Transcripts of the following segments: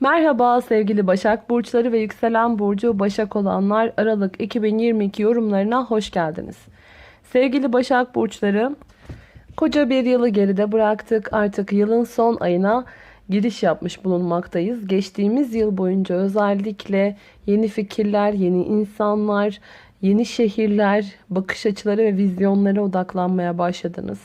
Merhaba sevgili Başak Burçları ve yükselen burcu Başak olanlar Aralık 2022 yorumlarına hoş geldiniz. Sevgili Başak Burçları koca bir yılı geride bıraktık artık yılın son ayına giriş yapmış bulunmaktayız. Geçtiğimiz yıl boyunca özellikle yeni fikirler, yeni insanlar, yeni şehirler, bakış açıları ve vizyonlara odaklanmaya başladınız.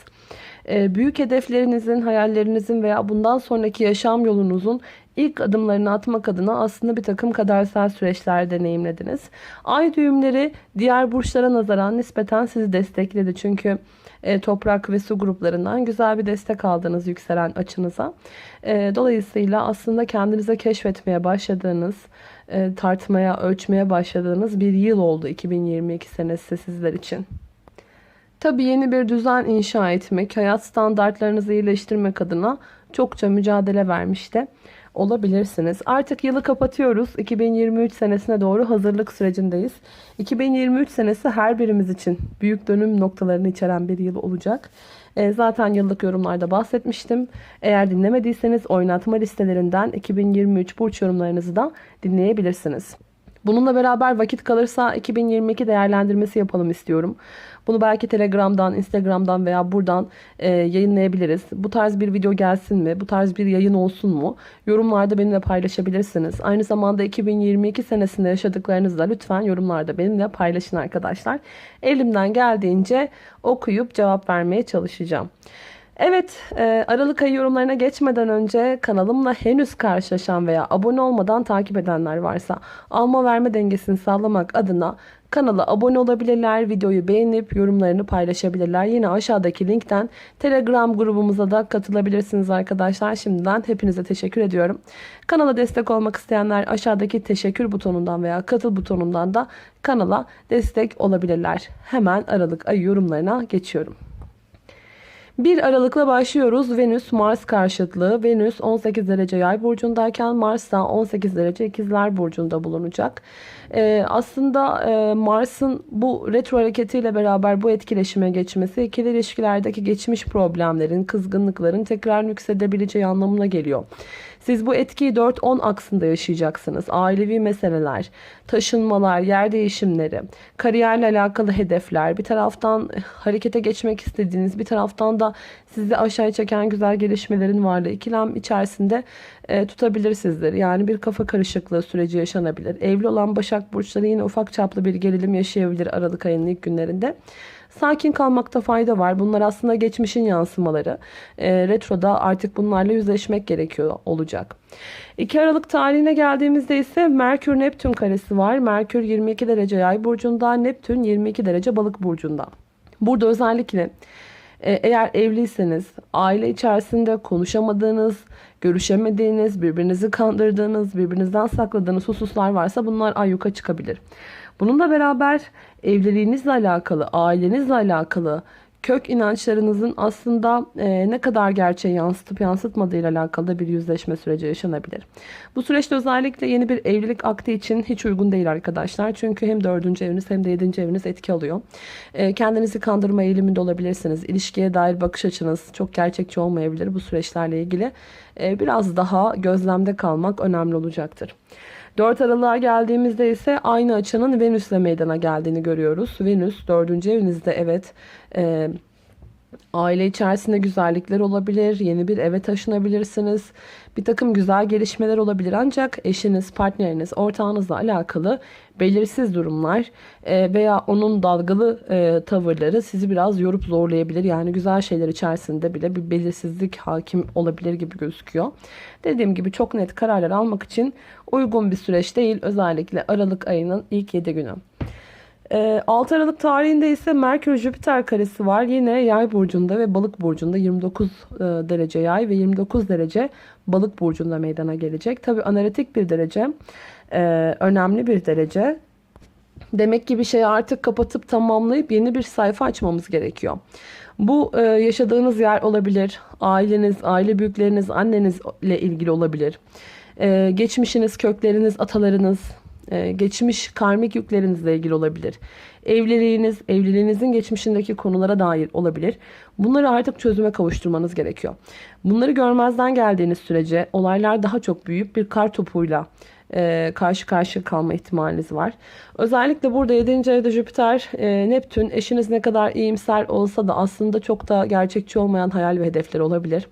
Ee, büyük hedeflerinizin, hayallerinizin veya bundan sonraki yaşam yolunuzun ilk adımlarını atmak adına aslında bir takım kadersel süreçler deneyimlediniz. Ay düğümleri diğer burçlara nazaran nispeten sizi destekledi. Çünkü e, toprak ve su gruplarından güzel bir destek aldınız yükselen açınıza. E, dolayısıyla aslında kendinize keşfetmeye başladığınız, e, tartmaya, ölçmeye başladığınız bir yıl oldu 2022 senesi sizler için. Tabii yeni bir düzen inşa etmek, hayat standartlarınızı iyileştirmek adına çokça mücadele vermişti olabilirsiniz. Artık yılı kapatıyoruz. 2023 senesine doğru hazırlık sürecindeyiz. 2023 senesi her birimiz için büyük dönüm noktalarını içeren bir yıl olacak. E, zaten yıllık yorumlarda bahsetmiştim. Eğer dinlemediyseniz oynatma listelerinden 2023 burç yorumlarınızı da dinleyebilirsiniz. Bununla beraber vakit kalırsa 2022 değerlendirmesi yapalım istiyorum. Bunu belki Telegram'dan, Instagram'dan veya buradan e, yayınlayabiliriz. Bu tarz bir video gelsin mi? Bu tarz bir yayın olsun mu? Yorumlarda benimle paylaşabilirsiniz. Aynı zamanda 2022 senesinde yaşadıklarınızı da lütfen yorumlarda benimle paylaşın arkadaşlar. Elimden geldiğince okuyup cevap vermeye çalışacağım. Evet, e, Aralık ayı yorumlarına geçmeden önce kanalımla henüz karşılaşan veya abone olmadan takip edenler varsa alma verme dengesini sağlamak adına kanala abone olabilirler, videoyu beğenip yorumlarını paylaşabilirler. Yine aşağıdaki linkten Telegram grubumuza da katılabilirsiniz arkadaşlar. Şimdiden hepinize teşekkür ediyorum. Kanala destek olmak isteyenler aşağıdaki teşekkür butonundan veya katıl butonundan da kanala destek olabilirler. Hemen Aralık ayı yorumlarına geçiyorum. 1 Aralık'la başlıyoruz. Venüs Mars karşıtlığı. Venüs 18 derece yay burcundayken Mars da 18 derece ikizler burcunda bulunacak. Ee, aslında e, Mars'ın bu retro hareketiyle beraber bu etkileşime geçmesi ikili ilişkilerdeki geçmiş problemlerin, kızgınlıkların tekrar nüksedebileceği anlamına geliyor. Siz bu etkiyi 4-10 aksında yaşayacaksınız. Ailevi meseleler, taşınmalar, yer değişimleri, kariyerle alakalı hedefler, bir taraftan harekete geçmek istediğiniz, bir taraftan da sizi aşağı çeken güzel gelişmelerin varlığı ikilem içerisinde e, tutabilir sizleri. Yani bir kafa karışıklığı süreci yaşanabilir. Evli olan Başak Burçları yine ufak çaplı bir gerilim yaşayabilir Aralık ayının ilk günlerinde. Sakin kalmakta fayda var. Bunlar aslında geçmişin yansımaları. E, retroda artık bunlarla yüzleşmek gerekiyor olacak. 2 Aralık tarihine geldiğimizde ise Merkür Neptün karesi var. Merkür 22 derece yay burcunda, Neptün 22 derece balık burcunda. Burada özellikle e, eğer evliyseniz aile içerisinde konuşamadığınız, görüşemediğiniz, birbirinizi kandırdığınız, birbirinizden sakladığınız hususlar varsa bunlar ayyuka çıkabilir. Bununla beraber evliliğinizle alakalı, ailenizle alakalı kök inançlarınızın aslında e, ne kadar gerçeği yansıtıp yansıtmadığıyla alakalı da bir yüzleşme süreci yaşanabilir. Bu süreçte özellikle yeni bir evlilik akti için hiç uygun değil arkadaşlar. Çünkü hem dördüncü eviniz hem de yedinci eviniz etki alıyor. E, kendinizi kandırma eğiliminde olabilirsiniz. İlişkiye dair bakış açınız çok gerçekçi olmayabilir bu süreçlerle ilgili. E, biraz daha gözlemde kalmak önemli olacaktır. 4 Aralık'a geldiğimizde ise aynı açının Venüs'le meydana geldiğini görüyoruz. Venüs 4. evinizde evet e, aile içerisinde güzellikler olabilir, yeni bir eve taşınabilirsiniz. Bir takım güzel gelişmeler olabilir ancak eşiniz, partneriniz, ortağınızla alakalı belirsiz durumlar e, veya onun dalgalı e, tavırları sizi biraz yorup zorlayabilir. Yani güzel şeyler içerisinde bile bir belirsizlik hakim olabilir gibi gözüküyor. Dediğim gibi çok net kararlar almak için uygun bir süreç değil. Özellikle Aralık ayının ilk 7 günü. 6 Aralık tarihinde ise Merkür Jüpiter karesi var. Yine Yay burcunda ve Balık burcunda 29 derece Yay ve 29 derece Balık burcunda meydana gelecek. Tabi analitik bir derece, önemli bir derece. Demek ki bir şeyi artık kapatıp tamamlayıp yeni bir sayfa açmamız gerekiyor. Bu yaşadığınız yer olabilir. Aileniz, aile büyükleriniz, annenizle ilgili olabilir. Geçmişiniz, kökleriniz, atalarınız, e, geçmiş karmik yüklerinizle ilgili olabilir. Evliliğiniz, evliliğinizin geçmişindeki konulara dair olabilir. Bunları artık çözüme kavuşturmanız gerekiyor. Bunları görmezden geldiğiniz sürece olaylar daha çok büyüyüp bir kar topuyla e, karşı karşıya kalma ihtimaliniz var. Özellikle burada 7. evde Jüpiter, e, Neptün eşiniz ne kadar iyimser olsa da aslında çok da gerçekçi olmayan hayal ve hedefler olabilir.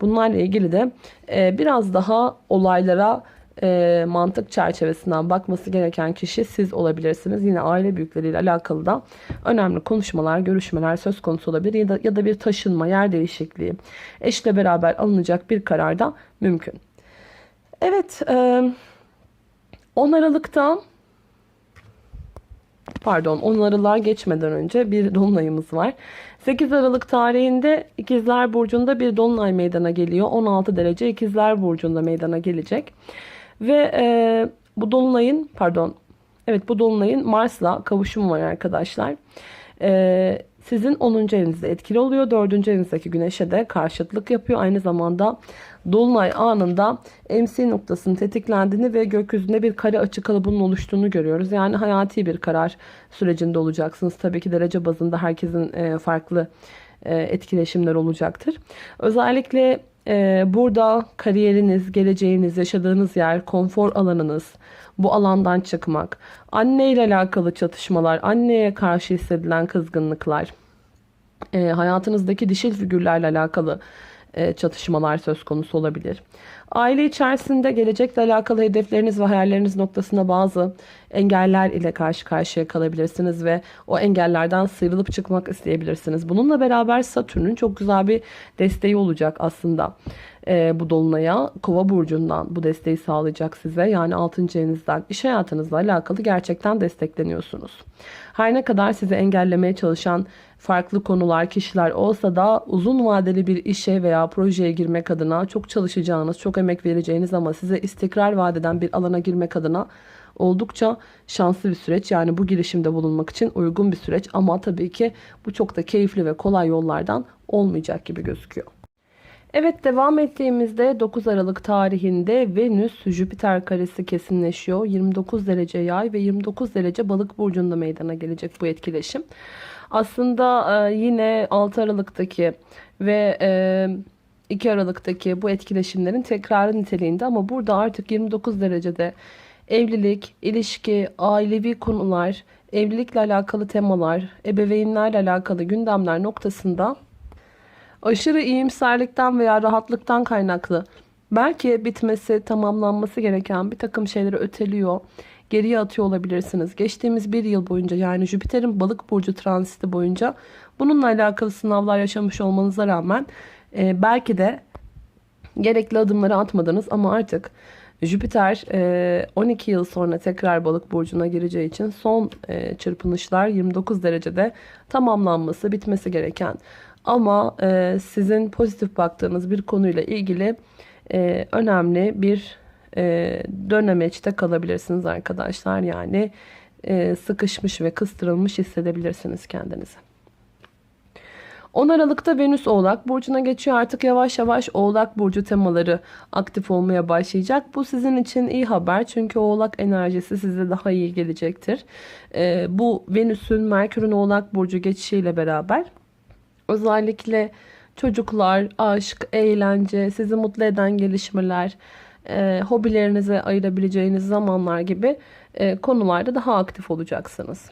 Bunlarla ilgili de e, biraz daha olaylara e, mantık çerçevesinden bakması gereken kişi siz olabilirsiniz. Yine aile büyükleriyle alakalı da önemli konuşmalar, görüşmeler söz konusu olabilir ya da, ya da bir taşınma, yer değişikliği, eşle beraber alınacak bir karar da mümkün. Evet, e, 10 Aralık'ta pardon 10 Aralık'a geçmeden önce bir dolunayımız var. 8 Aralık tarihinde İkizler Burcu'nda bir dolunay meydana geliyor. 16 derece İkizler Burcu'nda meydana gelecek. Ve e, bu dolunayın pardon evet bu dolunayın Mars'la kavuşumu var arkadaşlar. E, sizin 10. evinizde etkili oluyor. 4. evinizdeki güneşe de karşıtlık yapıyor. Aynı zamanda Dolunay anında MC noktasının tetiklendiğini ve gökyüzünde bir kare açı kalıbının oluştuğunu görüyoruz. Yani hayati bir karar sürecinde olacaksınız. Tabii ki derece bazında herkesin e, farklı etkileşimler olacaktır. Özellikle e, burada kariyeriniz, geleceğiniz, yaşadığınız yer, konfor alanınız, bu alandan çıkmak, anne ile alakalı çatışmalar, anneye karşı hissedilen kızgınlıklar, hayatınızdaki dişil figürlerle alakalı e, çatışmalar söz konusu olabilir. Aile içerisinde gelecekle alakalı hedefleriniz ve hayalleriniz noktasında bazı engeller ile karşı karşıya kalabilirsiniz ve o engellerden sıyrılıp çıkmak isteyebilirsiniz. Bununla beraber Satürn'ün çok güzel bir desteği olacak aslında e, bu dolunaya. Kova burcundan bu desteği sağlayacak size. Yani 6. evinizden iş hayatınızla alakalı gerçekten destekleniyorsunuz. Her ne kadar sizi engellemeye çalışan farklı konular, kişiler olsa da uzun vadeli bir işe veya projeye girmek adına çok çalışacağınız, çok emek vereceğiniz ama size istikrar vadeden bir alana girmek adına oldukça şanslı bir süreç. Yani bu girişimde bulunmak için uygun bir süreç ama tabii ki bu çok da keyifli ve kolay yollardan olmayacak gibi gözüküyor. Evet devam ettiğimizde 9 Aralık tarihinde Venüs Jüpiter karesi kesinleşiyor. 29 derece yay ve 29 derece balık burcunda meydana gelecek bu etkileşim. Aslında e, yine 6 Aralık'taki ve 2 e, Aralık'taki bu etkileşimlerin tekrarı niteliğinde ama burada artık 29 derecede evlilik, ilişki, ailevi konular, evlilikle alakalı temalar, ebeveynlerle alakalı gündemler noktasında aşırı iyimserlikten veya rahatlıktan kaynaklı belki bitmesi, tamamlanması gereken bir takım şeyleri öteliyor geriye atıyor olabilirsiniz. Geçtiğimiz bir yıl boyunca yani Jüpiter'in balık burcu transiti boyunca bununla alakalı sınavlar yaşamış olmanıza rağmen e, belki de gerekli adımları atmadınız ama artık Jüpiter 12 e, yıl sonra tekrar balık burcuna gireceği için son e, çırpınışlar 29 derecede tamamlanması, bitmesi gereken ama e, sizin pozitif baktığınız bir konuyla ilgili önemli bir e, dönemeçte kalabilirsiniz arkadaşlar. Yani e, sıkışmış ve kıstırılmış hissedebilirsiniz kendinizi. 10 Aralık'ta Venüs Oğlak Burcu'na geçiyor. Artık yavaş yavaş Oğlak Burcu temaları aktif olmaya başlayacak. Bu sizin için iyi haber. Çünkü Oğlak enerjisi size daha iyi gelecektir. Ee, bu Venüs'ün Merkür'ün Oğlak Burcu geçişiyle beraber özellikle çocuklar, aşk, eğlence, sizi mutlu eden gelişmeler, e, hobilerinize ayırabileceğiniz zamanlar gibi e, konularda daha aktif olacaksınız.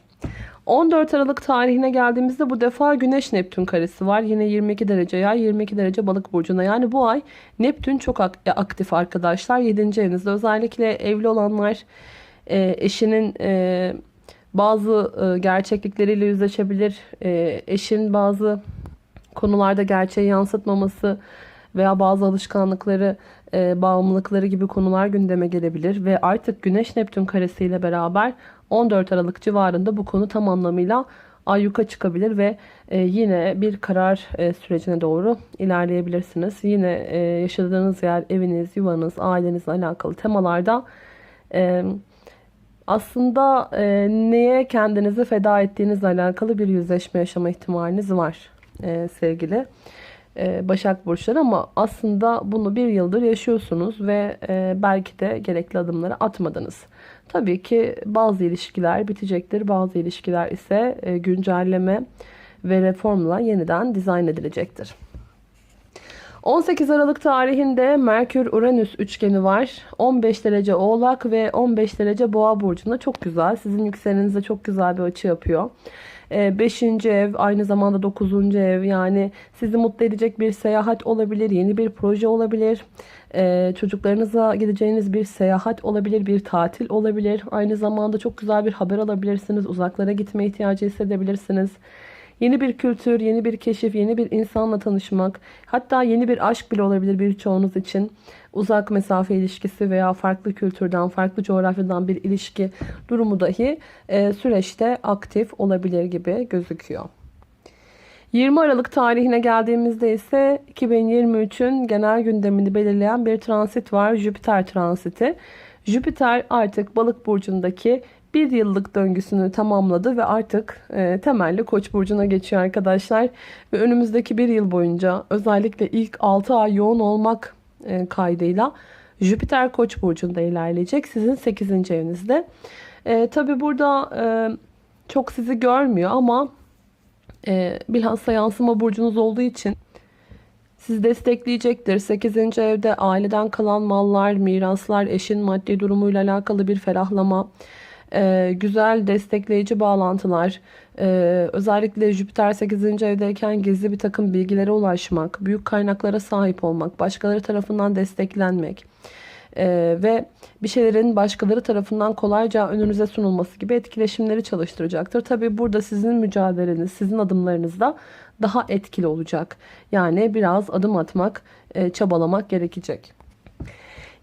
14 Aralık tarihine geldiğimizde bu defa Güneş Neptün karesi var. Yine 22 derece yay, 22 derece balık burcuna. Yani bu ay Neptün çok e, aktif arkadaşlar. 7. evinizde özellikle evli olanlar e, eşinin e, bazı e, gerçeklikleriyle yüzleşebilir. E, eşin bazı konularda gerçeği yansıtmaması veya bazı alışkanlıkları e, bağımlılıkları gibi konular gündeme gelebilir ve artık Güneş Neptün karesiyle beraber 14 Aralık civarında bu konu tam anlamıyla ayyuka çıkabilir ve e, yine bir karar e, sürecine doğru ilerleyebilirsiniz. Yine e, yaşadığınız yer, eviniz, yuvanız, ailenizle alakalı temalarda e, aslında e, neye kendinizi feda ettiğinizle alakalı bir yüzleşme yaşama ihtimaliniz var e, sevgili e, Başak Burçları ama aslında bunu bir yıldır yaşıyorsunuz ve e, belki de gerekli adımları atmadınız. Tabii ki bazı ilişkiler bitecektir. Bazı ilişkiler ise e, güncelleme ve reformla yeniden dizayn edilecektir. 18 Aralık tarihinde Merkür-Uranüs üçgeni var. 15 derece Oğlak ve 15 derece Boğa burcunda çok güzel. Sizin yükselenize çok güzel bir açı yapıyor. 5. ev aynı zamanda 9. ev yani sizi mutlu edecek bir seyahat olabilir, yeni bir proje olabilir. Ee, çocuklarınıza gideceğiniz bir seyahat olabilir, bir tatil olabilir. Aynı zamanda çok güzel bir haber alabilirsiniz. Uzaklara gitme ihtiyacı hissedebilirsiniz. Yeni bir kültür, yeni bir keşif, yeni bir insanla tanışmak, hatta yeni bir aşk bile olabilir birçoğunuz için. Uzak mesafe ilişkisi veya farklı kültürden, farklı coğrafyadan bir ilişki durumu dahi e, süreçte aktif olabilir gibi gözüküyor. 20 Aralık tarihine geldiğimizde ise 2023'ün genel gündemini belirleyen bir transit var. Jüpiter transiti. Jüpiter artık balık burcundaki bir yıllık döngüsünü tamamladı ve artık e, temelli Koç burcuna geçiyor arkadaşlar. Ve önümüzdeki bir yıl boyunca özellikle ilk 6 ay yoğun olmak e, kaydıyla Jüpiter Koç burcunda ilerleyecek. Sizin 8. evinizde. E, Tabi burada e, çok sizi görmüyor ama e, bilhassa yansıma burcunuz olduğu için sizi destekleyecektir. 8. evde aileden kalan mallar, miraslar, eşin maddi durumuyla alakalı bir ferahlama, e, güzel destekleyici bağlantılar, e, özellikle Jüpiter 8. evdeyken gizli bir takım bilgilere ulaşmak, büyük kaynaklara sahip olmak, başkaları tarafından desteklenmek e, ve bir şeylerin başkaları tarafından kolayca önünüze sunulması gibi etkileşimleri çalıştıracaktır. Tabi burada sizin mücadeleniz, sizin adımlarınız da daha etkili olacak. Yani biraz adım atmak, e, çabalamak gerekecek.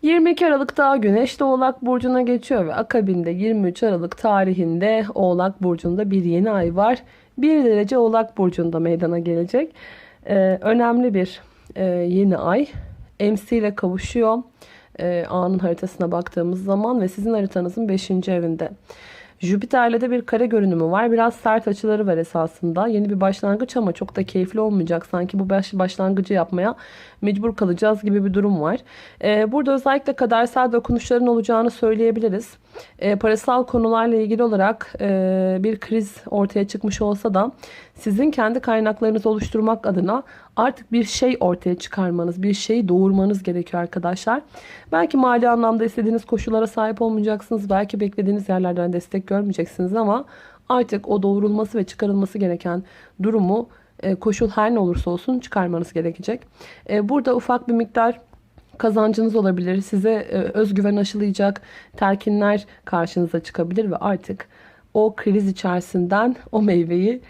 22 Aralık'ta Güneş de Oğlak Burcu'na geçiyor ve akabinde 23 Aralık tarihinde Oğlak Burcu'nda bir yeni ay var. 1 derece Oğlak Burcu'nda meydana gelecek. Ee, önemli bir e, yeni ay. MC ile kavuşuyor. Ee, anın haritasına baktığımız zaman ve sizin haritanızın 5. evinde. Jüpiter'le de bir kare görünümü var. Biraz sert açıları var esasında. Yeni bir başlangıç ama çok da keyifli olmayacak. Sanki bu baş, başlangıcı yapmaya mecbur kalacağız gibi bir durum var. Ee, burada özellikle kadersel dokunuşların olacağını söyleyebiliriz. Ee, parasal konularla ilgili olarak e, bir kriz ortaya çıkmış olsa da sizin kendi kaynaklarınızı oluşturmak adına artık bir şey ortaya çıkarmanız, bir şey doğurmanız gerekiyor arkadaşlar. Belki mali anlamda istediğiniz koşullara sahip olmayacaksınız. Belki beklediğiniz yerlerden destek görmeyeceksiniz ama artık o doğurulması ve çıkarılması gereken durumu e, koşul her ne olursa olsun çıkarmanız gerekecek. E, burada ufak bir miktar kazancınız olabilir. Size e, özgüven aşılayacak telkinler karşınıza çıkabilir ve artık o kriz içerisinden o meyveyi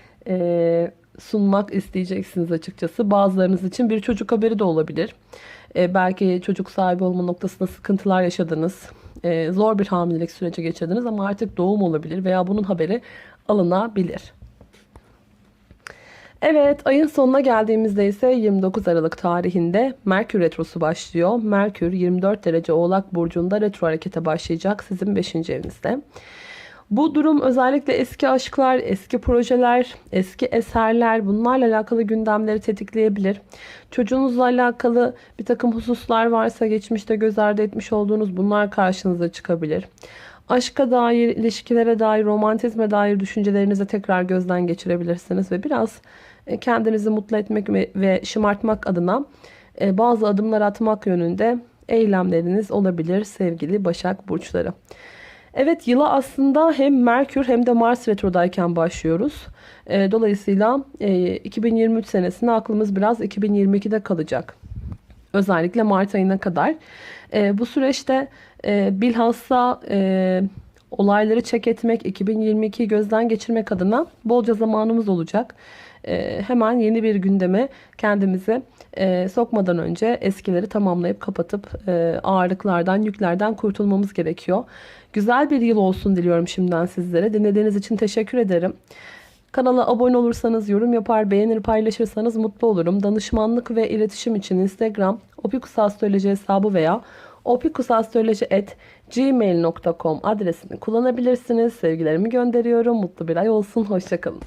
sunmak isteyeceksiniz açıkçası. Bazılarınız için bir çocuk haberi de olabilir. E, belki çocuk sahibi olma noktasında sıkıntılar yaşadınız. E, zor bir hamilelik süreci geçirdiniz ama artık doğum olabilir veya bunun haberi alınabilir. Evet ayın sonuna geldiğimizde ise 29 Aralık tarihinde Merkür Retrosu başlıyor. Merkür 24 derece Oğlak Burcu'nda retro harekete başlayacak sizin 5. evinizde. Bu durum özellikle eski aşklar, eski projeler, eski eserler bunlarla alakalı gündemleri tetikleyebilir. Çocuğunuzla alakalı bir takım hususlar varsa geçmişte göz ardı etmiş olduğunuz bunlar karşınıza çıkabilir. Aşka dair, ilişkilere dair, romantizme dair düşüncelerinizi tekrar gözden geçirebilirsiniz ve biraz e, kendinizi mutlu etmek ve şımartmak adına e, bazı adımlar atmak yönünde eylemleriniz olabilir sevgili Başak Burçları. Evet yıla aslında hem Merkür hem de Mars retrodayken başlıyoruz. E, dolayısıyla 2023 senesinde aklımız biraz 2022'de kalacak. Özellikle Mart ayına kadar. Bu süreçte bilhassa olayları çek etmek, 2022'yi gözden geçirmek adına bolca zamanımız olacak e, hemen yeni bir gündeme kendimizi e, sokmadan önce eskileri tamamlayıp kapatıp e, ağırlıklardan, yüklerden kurtulmamız gerekiyor. Güzel bir yıl olsun diliyorum şimdiden sizlere. Dinlediğiniz için teşekkür ederim. Kanala abone olursanız, yorum yapar, beğenir, paylaşırsanız mutlu olurum. Danışmanlık ve iletişim için Instagram, opikusastroloji hesabı veya opikusastroloji.gmail.com adresini kullanabilirsiniz. Sevgilerimi gönderiyorum. Mutlu bir ay olsun. Hoşçakalın.